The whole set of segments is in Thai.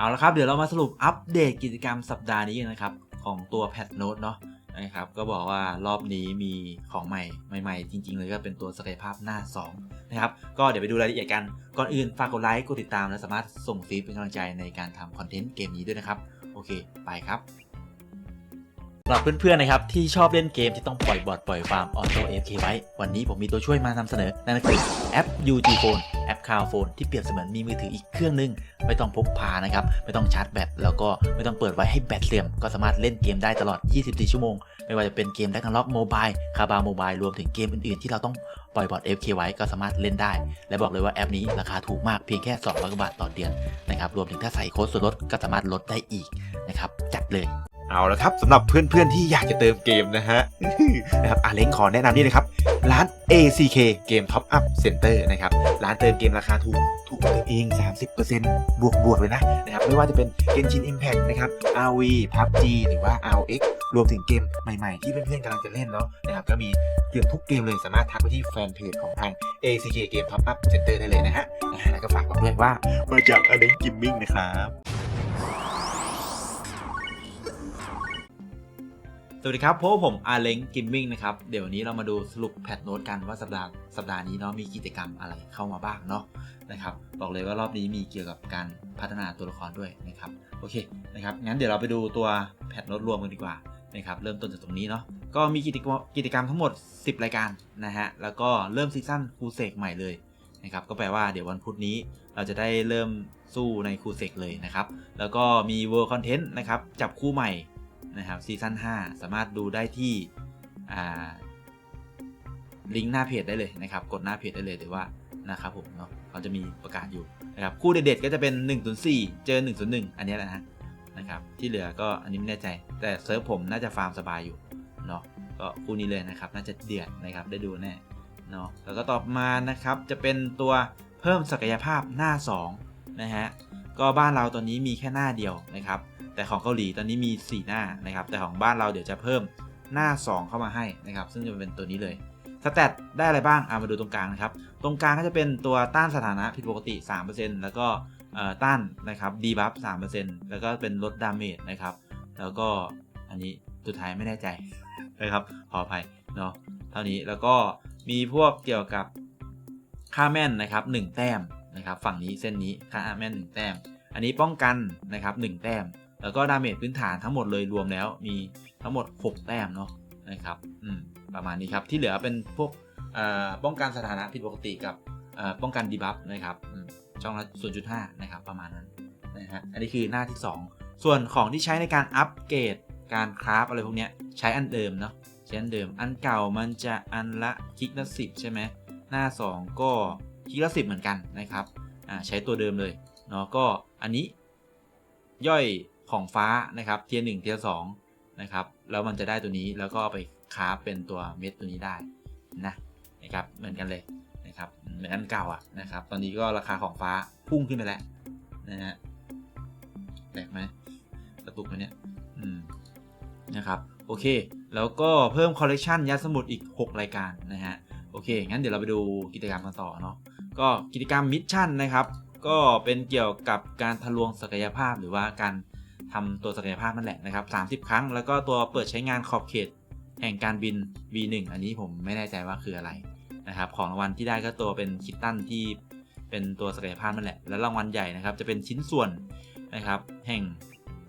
เอาละครับเดี๋ยวเรามาสรุปอัปเดตกิจกรรมสัปดาห์นี้กันนะครับ ของตัวแพทโน e เนาะนะครับก็บอกว่ารอบนี้มีของใหม่ใหม่ ๆ จริง ๆ เลยก็เป็นตัวศักยภาพหน้า 2 นะครับ ก็เดี๋ยวไปดูรายละเอียดกัน ก่อนอื่นฝากกดไลค์กดติดตาม และสามารถส่งฟีดเป็นกำลังใจในการทำคอนเทนต์เกมนี้ด้วยนะครับ โอเค ไปครับสำหรับเพื่อนๆนะครับที่ชอบเล่นเกมที่ต้องปล่อยบอทปล่อยฟาร์มออโต้เอฟเคไว้ วันนี้ผมมีตัวช่วยมานำเสนอนั่นก็คือแอป UG Phone แอป Cloud Phone ที่เปรียบเสมือนมีมือถืออีกเครื่องหนึง ไม่ต้องพกพานะครับ ไม่ต้องชาร์จแบตแล้วก็ไม่ต้องเปิดไว้ให้แบตเสื่อม ก็สามารถเล่นเกมได้ตลอด 24 ชั่วโมง ไม่ว่าจะเป็นเกม d ด a g ล็อกโมบายคาบาโมบายรวมถึงเกมอื่นๆ ที่เราต้องปล่อยบอท FK ไว้ก็สามารถเล่นได้ และบอกเลยว่าแอปนี้ราคาถูกมากเพียงแค่ 200 บาทต่อเดือนนะครับรวมถึงถ้าใส่โค้ดส่วนลดก็สามารถลดได้อีกนะครับจัดเลยเอาละครับสำหรับเพื่อนๆที่อยากจะเติมเกมนะฮะนะครับอาเล้งขอแนะนำนี่นะครับ ร้าน ACK เกม Top Up Center นะครับ ร้านเติมเกมราคาถูก ถูกกว่าตัวเอง 30%บวกบวกเลยนะนะครับ ไม่ว่าจะเป็น Genshin Impact นะครับ RV PUBG หรือว่า RX รวมถึงเกมใหม่ๆ ที่เพื่อนๆกำลังจะเล่นเนาะนะครับ ก็มีเกือบทุกเกมเลยสามารถทักไปที่แฟนเพจของทาง ACK เกม Top Up Center ได้เลยนะฮะ แล้วก็ฝากบอกด้วยว่ามาจากอเล้งกิมมิ่งนะครับ สวัสดีครับพบผมอาเล้งกิมมิ่งนะครับ เดี๋ยววันนี้เรามาดูสรุปแพทโน้ตกันว่าสัปดาห์สัปดาห์นี้เนาะมีกิจกรรมอะไรเข้ามาบ้างเนาะนะครับบอกเลยว่ารอบนี้มีเกี่ยวกับการพัฒนาตัวละครด้วยนะครับโอเคนะครับงั้นเดี๋ยวเราไปดูตัวแพทโน้ตรวมกันดีกว่านะครับเริ่มต้นจากตรงนี้เนาะก็มีกิจกรรมกิจกรรมทั้งหมด 10 รายการนะฮะแล้วก็เริ่มซีซั่นคูเซกใหม่เลยนะครับก็แปลว่าเดี๋ยววันพุธนี้เราจะได้เริ่มสู้ในคูเซกเลยนะครับแล้วก็มี World Content นะครับจับคู่ใหม่ นะครับซีซั่น5 สามารถดูได้ที่ลิงก์หน้าเพจได้เลยนะครับ กดหน้าเพจได้เลยหรือว่านะครับผมเนาะเขาจะมีประกาศอยู่นะครับคู่เด็ดๆก็จะเป็น104 เจอ 101 อันนี้แหละนะนะครับที่เหลือก็อันนี้ไม่แน่ใจ แต่เซิร์ฟผมน่าจะฟาร์มสบายอยู่เนาะก็คู่นี้เลยนะครับ น่าจะเดือดนะครับได้ดูแน่เนาะแล้วก็ต่อมานะครับจะเป็นตัวเพิ่มศักยภาพหน้า2นะฮะก็บ้านเราตอนนี้มีแค่หน้าเดียวนะครับ แต่ของเกาหลีตอนนี้มี 4 หน้านะครับ แต่ของบ้านเราเดี๋ยวจะเพิ่มหน้า 2 เข้ามาให้นะครับ ซึ่งจะเป็นตัวนี้เลยสแตทได้อะไรบ้างเอามาดูตรงกลางนะครับ ตรงกลางก็จะเป็นตัวต้านสถานะผิดปกติ 3%แล้วก็ต้านนะครับดีบัฟ3%แล้วก็เป็นลดดาเมจนะครับ แล้วก็อันนี้สุดท้ายไม่แน่ใจนะครับขออภัยเนาะเท่านี้แล้วก็มีพวกเกี่ยวกับค่าแม่นนะครับ 1 แต้มนะครับ ฝั่งนี้เส้นนี้ค่าแม่น 1 แต้ม อันนี้ป้องกันนะครับ 1 แต้ม แล้วก็ดาเมจพื้นฐานทั้งหมดเลยรวมแล้วมีทั้งหมด 6 แต้มเนาะนะครับอืมประมาณนี้ครับที่เหลือเป็นพวกอ่อป้องกันสถานะผิดปกติกับอ่อป้องกันดีบัฟนะครับอืมช่องละ0.5นะครับประมาณนั้นนะฮะอันนี้คือหน้าที่ 2 ส่วนของที่ใช้ในการอัปเกรดการคราฟอะไรพวกเนี้ยใช้อันเดิมเนาะใช้อันเดิมอันเก่ามันจะอันละคลิกละสิใช่ไหมหน้า 2 ก็คลิกละสิเหมือนกันนะครับอ่าใช้ตัวเดิมเลยเนาะก็อันนี้ย่อย ของฟ้านะครับเทียร์หนึ่งเทียร์สองนะครับแล้วมันจะได้ตัวนี้แล้วก็ไปคราฟเป็นตัวเม็ดตัวนี้ได้นะนะครับเหมือนกันเลยนะครับเหมือนอันเก่าอะนะครับตอนนี้ก็ราคาของฟ้าพุ่งขึ้นไปแล้วนะฮะแปลกไหมกระตุกไหมเนี่ยอืมนะครับโอเค แล้วก็เพิ่มคอลเลกชันยัดสมุดอีก 6 รายการนะฮะโอเค งั้นเดี๋ยวเราไปดูกิจกรรมกันต่อเนาะก็กิจกรรมมิชชั่นนะครับ ก็เป็นเกี่ยวกับการทะลวงศักยภาพหรือว่าการ ทำตัวศักยภาพนั่นแหละนะครับ 30 ครั้ง แล้วก็ตัวเปิดใช้งานขอบเขตแห่งการบิน V1 อันนี้ผมไม่แน่ใจว่าคืออะไรนะครับ ของรางวัลที่ได้ก็ตัวเป็นคิตตันที่เป็นตัวศักยภาพนั่นแหละ แล้วรางวัลใหญ่นะครับ จะเป็นชิ้นส่วนนะครับ แห่ง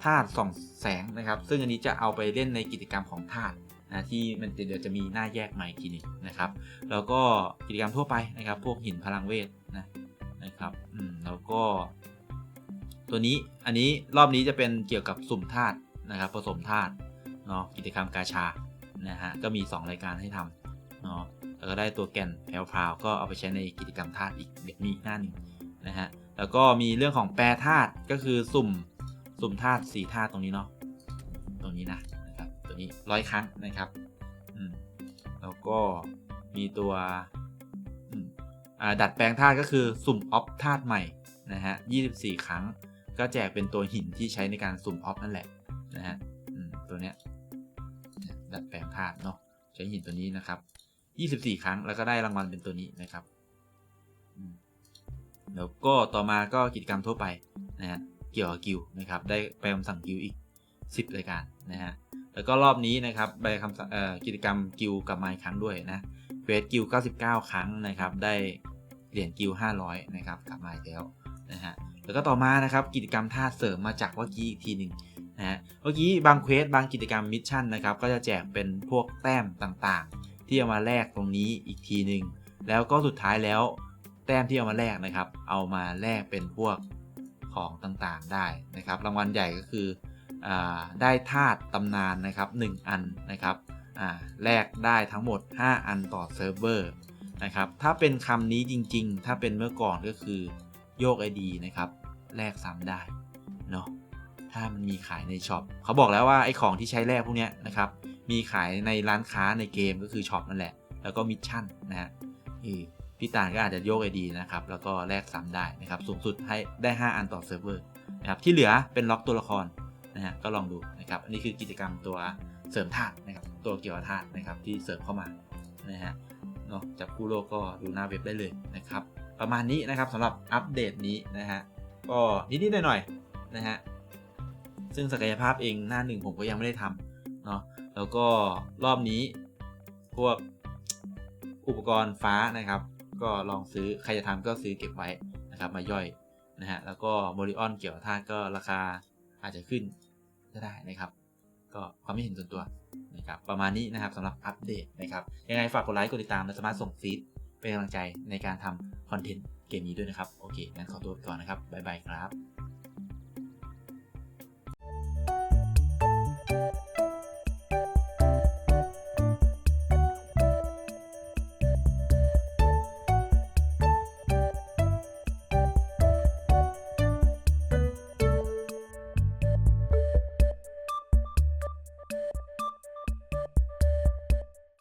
ธาตุส่องแสงนะครับ ซึ่งอันนี้จะเอาไปเล่นในกิจกรรมของธาตุนะที่มันเดี๋ยวจะมีหน้าแยกใหม่ทีหนึงนะครับ แล้วก็กิจกรรมทั่วไปนะครับ พวกหินพลังเวทนะนะครับ อืม แล้วก็ ตัวนี้อันนี้รอบนี้จะเป็นเกี่ยวกับสุ่มธาตุนะครับผสมธาตุเนาะกิจกรรมกาชานะฮะก็มี 2 รายการให้ทำเนาะแล้วก็ได้ตัวแก่นแพลวพราวก็เอาไปใช้ในกิจกรรมธาตุอีกแบบนี้อีกหน้าหนึ่งนะฮะแล้วก็มีเรื่องของแปรธาตุก็คือสุ่มสุ่มธาตุสี่ธาตุตรงนี้เนาะตรงนี้นะนะครับตัวนี้ร้อยครั้งนะครับอืมแล้วก็มีตัวอ่าดัดแปลงธาตุก็คือสุ่มออฟธาตุใหม่นะฮะ24 ครั้ง ก็แจกเป็นตัวหินที่ใช้ในการสุ่มออฟนั่นแหละนะฮะตัวเนี้ยดัดแปลงธาตุเนาะใช้หินตัวนี้นะครับ 24 ครั้งแล้วก็ได้รางวัลเป็นตัวนี้นะครับแล้วก็ต่อมาก็กิจกรรมทั่วไปนะฮะเกี่ยวกับกิลด์นะครับ ได้ไปคำสั่งกิลด์อีก 10รายการนะฮะแล้วก็รอบนี้นะครับใบคำสั่งกิจกรรมกิลด์กลับมาอีกครั้งด้วยนะเวสกิลด์99 ครั้งนะครับ ได้เหรียญกิลด์500 นะครับกลับมาแล้ว นะฮะแล้วก็ต่อมานะครับกิจกรรมท่าเสริมมาจากเมื่อกี้อีกทีหนึ่งนะฮะเมื่อกี้บางเควสบางกิจกรรมมิชชั่นนะครับก็จะแจกเป็นพวกแต้มต่างๆ ที่เอามาแลกตรงนี้อีกทีหนึ่งแล้วก็สุดท้ายแล้วแต้มที่เอามาแลกนะครับ เอามาแลกเป็นพวกของต่างๆได้นะครับ รางวัลใหญ่ก็คืออได้ธาตุตำนานนะครับ 1 อันนะครับแลกได้ทั้งหมด 5 อันต่อเซิร์ฟเวอร์นะครับถ้าเป็นคำนี้จริงๆ ถ้าเป็นเมื่อก่อนก็คือ โยก ID นะครับแลกซ้ำได้เนาะถ้ามันมีขายในช็อปเขาบอกแล้วว่าไอ้ของที่ใช้แลกพวกเนี้ยนะครับมีขายในร้านค้าในเกมก็คือช็อปนั่นแหละ แล้วก็มิชชั่นนะฮะพี่ตาลก็อาจจะโยกไอดีนะครับแล้วก็แลกซ้ำได้นะครับสูงสุดให้ได้ 5 อันต่อเซิร์ฟเวอร์นะครับที่เหลือเป็นล็อกตัวละครนะฮะก็ลองดูนะครับอันนี้คือกิจกรรมตัวเสริมธาตุนะครับตัวเกี่ยวกับธาตุนะครับที่เสริมเข้ามานะฮะเนาะจับคู่โลกก็ดูหน้าเว็บได้เลยนะครับ ประมาณนี้นะครับสำหรับอัปเดตนี้นะฮะก็นิดๆหน่อยๆนะฮะซึ่งศักยภาพเองหน้าหนึ่งผมก็ยังไม่ได้ทำเนาะแล้วก็รอบนี้พวกอุปกรณ์ฟ้านะครับ ก็ลองซื้อใครจะทำก็ซื้อเก็บไว้นะครับมาย่อยนะฮะแล้วก็โมริออนเกี่ยวกับธาตุก็ราคาอาจจะขึ้นก็ได้นะครับ ก็ความไม่เห็นส่วนตัวนะครับประมาณนี้นะครับสำหรับอัปเดตนะครับยังไงฝากกดไลค์กดติดตามและสามารถส่งฟีด เป็นกำลังใจในการทำคอนเทนต์เกมนี้ด้วยนะครับ โอเค งั้นขอตัวก่อนนะครับ บ๊ายบายครับ